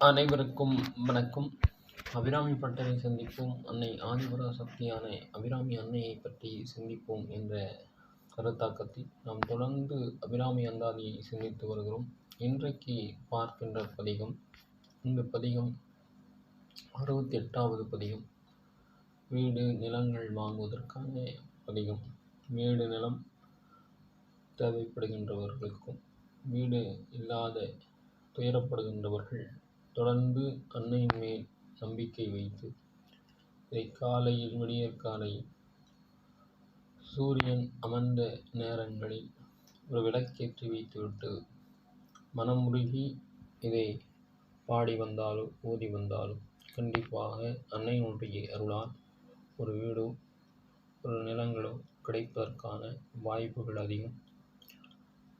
அனைவருக்கும் வணக்கம். அபிராமி பட்டரை சந்திப்போம். அன்னை ஆதிபுர சக்தியான அபிராமி அன்னையை பற்றி சிந்திப்போம் என்ற கருத்தாக்கத்தில் நாம் தொடர்ந்து அபிராமி அந்தாதியை சிந்தித்து வருகிறோம். இன்றைக்கு பார்க்கின்ற பதிகம் இந்த பதிகம் அறுபத்தி எட்டாவது பதிகம். வீடு நிலங்கள் வாங்குவதற்கான பதிகம். வீடு நிலம் தேவைப்படுகின்றவர்களுக்கும் வீடு இல்லாத துயரப்படுகின்றவர்கள் தொடர்ந்து அன்னையின் மேல் நம்பிக்கை வைத்து இதை காலையில் விடியற்காலை சூரியன் அமர்ந்த நேரங்களில் ஒரு விளக்கேற்றி வைத்துவிட்டு மனமுருகி இதை பாடி வந்தாலோ ஓதி வந்தாலும் கண்டிப்பாக அன்னையினுடைய அருளால் ஒரு வீடோ ஒரு நிலங்களோ கிடைப்பதற்கான வாய்ப்புகள் அதிகம்.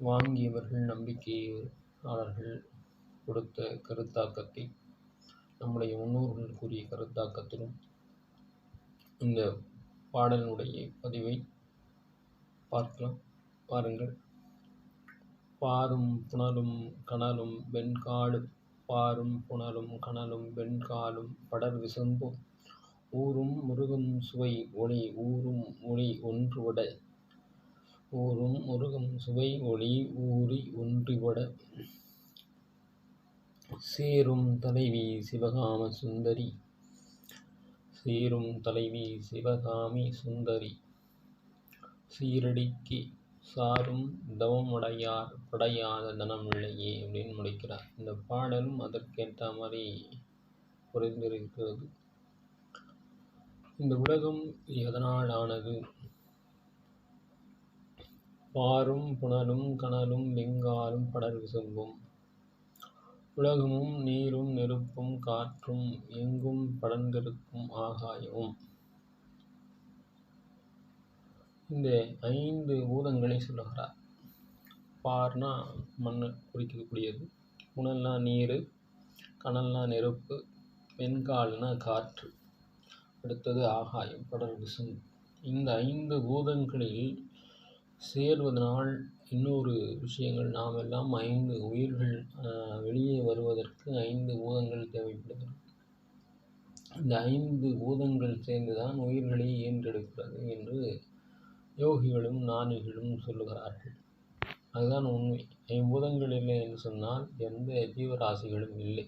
வாங்கியவர்கள் நம்பிக்கையாளர்கள் கொடுத்த கருத்தாக்கத்தை நம்முடைய முன்னோர்கள் கூறிய கருத்தாக்கத்திலும் இந்த பாடலினுடைய பதிவை பார்க்கலாம். பாருங்கள். பாரும் புனலும் கனலும் வெண்காலும் பாரும் புனலும் கனலும் வெண்காலும் படர் விசும்பும். ஊரும் முருகும் சுவை ஒளி ஊரும் ஒளி ஒன்றுவிட ஊரும் முருகும் சுவை ஒளி ஊறி ஒன்றுவிட சேரும் தலைவி சிவகாம சுந்தரி. சேரும் தலைவி சிவகாமி சுந்தரி. சீரடிக்கு சாரும் தவமுடையார் படையாத தனமில்லையே அப்படின்னு முடிக்கிறார். இந்த பாடலும் அதற்கேற்ற மாதிரி புரிந்திருக்கிறது. இந்த உலகம் எதனால் ஆனது பாரும் புனலும் கனலும் வெங்காலும் படர் விசும்பும் உலகமும் நீரும் நெருப்பும் காற்றும் எங்கும் படர்ந்திருக்கும் ஆகாயமும். இந்த ஐந்து பூதங்களை சொல்லுகிறார். பார்னா மண் குறிக்கக்கூடியது புனல்னா நீர் கனல்னா நெருப்பு வெண்கால்னா காற்று. அடுத்தது ஆகாயம் படர் விசும் இந்த ஐந்து பூதங்களில் சேர்வதனால் இன்னொரு விஷயங்கள் நாம் எல்லாம் ஐந்து உயிர்கள் வெளியே வருவதற்கு ஐந்து பூதங்கள் தேவைப்படுகிறது. இந்த ஐந்து பூதங்கள் சேர்ந்துதான் உயிர்களை ஈன்றெடுக்கிறது என்று யோகிகளும் ஞானிகளும் சொல்லுகிறார்கள். அதுதான் உண்மை. ஐம்பூதங்கள் இல்லை என்று சொன்னால் எந்த ஜீவராசிகளும் இல்லை.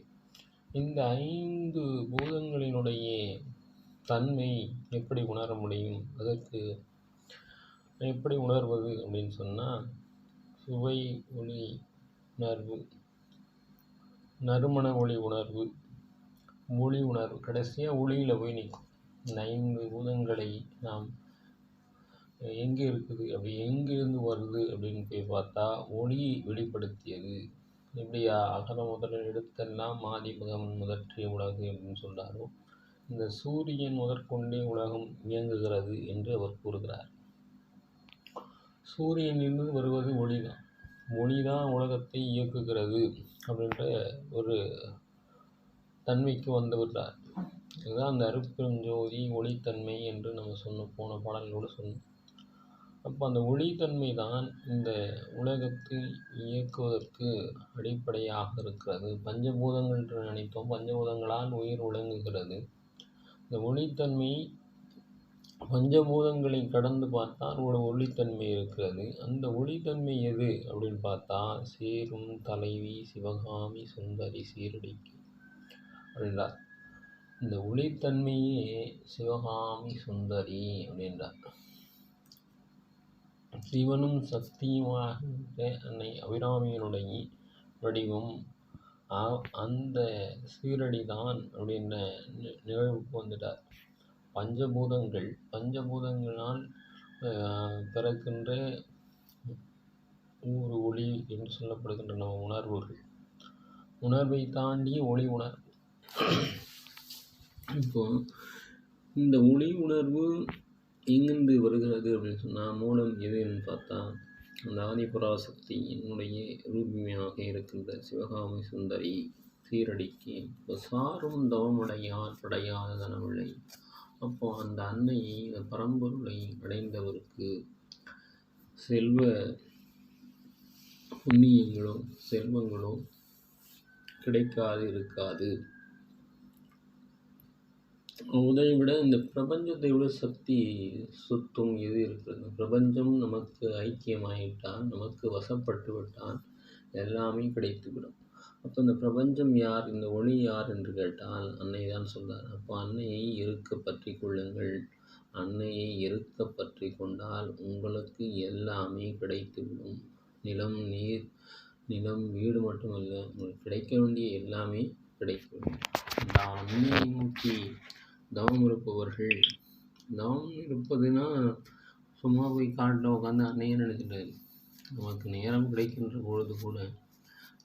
இந்த ஐந்து பூதங்களினுடைய தன்மை எப்படி உணர முடியும்? அதற்கு எப்படி உணர்வது அப்படின்னு சொன்னால் சுவை ஒளி உணர்வு. நறுமண ஒளி உணர்வு. மொழி உணர்வு. கடைசியாக ஒளியில் போய் நிற்கும் இந்த ஐந்து பூதங்களை நாம் எங்கே இருக்குது அப்படி எங்கேருந்து வருது அப்படின்னு போய் பார்த்தா ஒளி வெளிப்படுத்தியது. எப்படியா? அகல முதலில் எடுத்தெல்லாம் மாதி முகமன் முதற்றிய உலகு அப்படின்னு சொல்கிறாரோ இந்த சூரியன் முதற்கொண்டே உலகம் இயங்குகிறது என்று அவர் கூறுகிறார். சூரியனிலிருந்து வருவது ஒளி தான் ஒளி தான் உலகத்தை இயக்குகிறது அப்படின்ற ஒரு தன்மைக்கு வந்துவிட்டார் இதுதான் அந்த அருப்பெருஞ்சோதி ஒளித்தன்மை என்று நம்ம சொன்ன போன பாடல்களோடு சொன்னோம். அப்போ அந்த ஒளித்தன்மை தான் இந்த உலகத்தை இயக்குவதற்கு அடிப்படையாக இருக்கிறது. பஞ்சபூதங்கள் என்று நினைத்தோம். பஞ்சபூதங்களால் உயிர் விளங்குகிறது. இந்த ஒளித்தன்மை பஞ்சபூதங்களை கடந்து பார்த்தால் ஒரு ஒளித்தன்மை இருக்கிறது. அந்த ஒளித்தன்மை எது அப்படின்னு பார்த்தா சேரும் தலைவி சிவகாமி சுந்தரி சீரடிக்கு அப்படின்றார். இந்த ஒளித்தன்மையே சிவகாமி சுந்தரி அப்படின்றார். சிவனும் சக்தியுமாக அன்னை அபிராமியனுடைய வடிவம் அந்த சீரடி தான் அப்படின்ற நிகழ்வுக்கு வந்துட்டார். பஞ்சபூதங்கள் பஞ்சபூதங்களால் பிறக்கின்ற ஒரு ஒளி என்று சொல்லப்படுகின்ற நம்ம உணர்வுகள். உணர்வை தாண்டி ஒளி உணர்வு. இப்போ இந்த ஒளி உணர்வு எங்கிருந்து வருகிறது அப்படின்னு சொன்னால் மூலம் எதுன்னு பார்த்தா அந்த ஆதிபராசக்தி என்னுடைய ரூபிமையாக இருக்கின்ற சிவகாமி சுந்தரி சீரடிக்கு சாரும் தவமுடையார் படையாத தனமில்லை அப்போ அந்த அன்னையை இந்த பரம்பொருளை அடைந்தவருக்கு செல்வ புண்ணியங்களோ செல்வங்களோ கிடைக்காது இருக்காது உதவி விட இந்த பிரபஞ்சத்தை விட சக்தி சுத்தும் எது இருக்கிறது? பிரபஞ்சம் நமக்கு ஐக்கியமாகிட்டால் நமக்கு வசப்பட்டு விட்டால் எல்லாமே கிடைத்துவிடும். அப்போ இந்த பிரபஞ்சம் யார் இந்த ஒளி யார் என்று கேட்டால் அன்னை தான் சொன்னார் அப்போ அன்னையை இருக்க பற்றி கொள்ளுங்கள். அன்னையை இருக்க பற்றி கொண்டால் உங்களுக்கு எல்லாமே கிடைத்துவிடும். நிலம் நீர் நிலம் வீடு மட்டுமல்ல உங்களுக்கு கிடைக்க வேண்டிய எல்லாமே கிடைக்கும். அன்னையை நோக்கி தவம் இருப்பவர்கள் தவம் இருப்பதுன்னா சும்மா போய் காட்டில் உட்காந்து அன்னையை நினைச்சிட்டு நமக்கு நேரம் கிடைக்கின்ற பொழுது கூட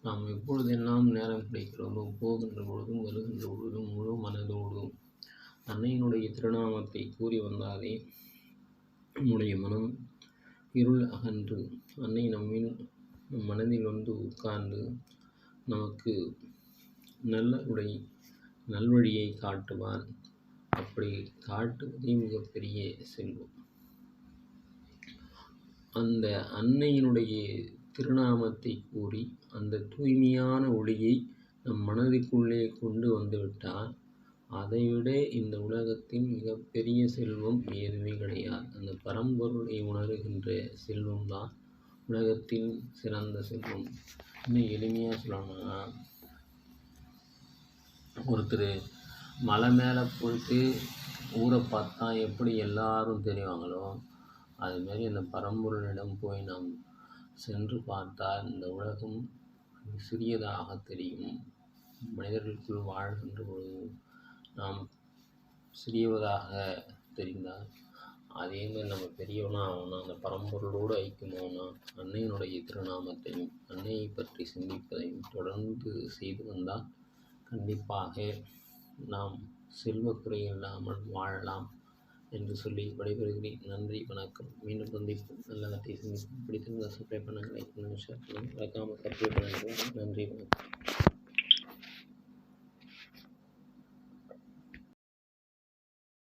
நாம் எப்பொழுதெல்லாம் நேரம் கிடைக்கிறதோ போகின்ற பொழுதும் வருகின்ற பொழுதும் முழு மனதோடும் அன்னையினுடைய திருநாமத்தை கூறி வந்தாலே நம்முடைய மனம் இருள் அகன்று அன்னை நம்மில் நம் மனதில் வந்து உட்கார்ந்து நமக்கு நல்ல உடை நல்வழியை காட்டுவான். அப்படி காட்டுவதே மிகப்பெரிய செல்வம். அந்த அன்னையினுடைய திருநாமத்தை கூறி அந்த தூய்மையான ஒளியை நம் மனதிற்குள்ளே கொண்டு வந்துவிட்டால் அதைவிட இந்த உலகத்தின் மிகப்பெரிய செல்வம் எதுவுமே கிடையாது. அந்த பரம்பொருளை உணர்கின்ற செல்வம் தான் உலகத்தின் சிறந்த செல்வம். இன்னும் எளிமையாக சொல்லணும்னா ஒருத்தர் மலை மேலே போயிட்டு ஊரை பார்த்தா எப்படி எல்லாரும் தெரிவாங்களோ அதுமாரி அந்த பரம்பொருளிடம் போய் நாம் சென்று பார்த்தால் இந்த உலகம் சிறியதாக தெரியும். மனிதர்களுக்குள் வாழ்கின்ற பொழுது நாம் சிறியவதாக தெரிந்தால் அதே மாதிரி நம்ம பெரியவனாக ஆகணும் அந்த பரம்பொருளோடு ஐக்கியமாகனா அன்னையினுடைய திருநாமத்தையும் அன்னையை பற்றி சிந்திப்பதையும் தொடர்ந்து செய்து வந்தால் கண்டிப்பாக நாம் செல்வக்குறை இல்லாமல் வாழலாம். என்று சொல்லி விடைபெறுகிறேன். நன்றி வணக்கம். மீண்டும் சந்திப்போம். நல்ல வார்த்தை சிந்திப்போம் பிடித்திருந்தால் சப்ஸ்கிரைப் பண்ணுங்கள் லைக் பண்ணுங்கள் ஷேர் பண்ணுங்கள். மறக்காமல் சப்ஸ்கிரைப் பண்ணுங்கள். நன்றி வணக்கம்.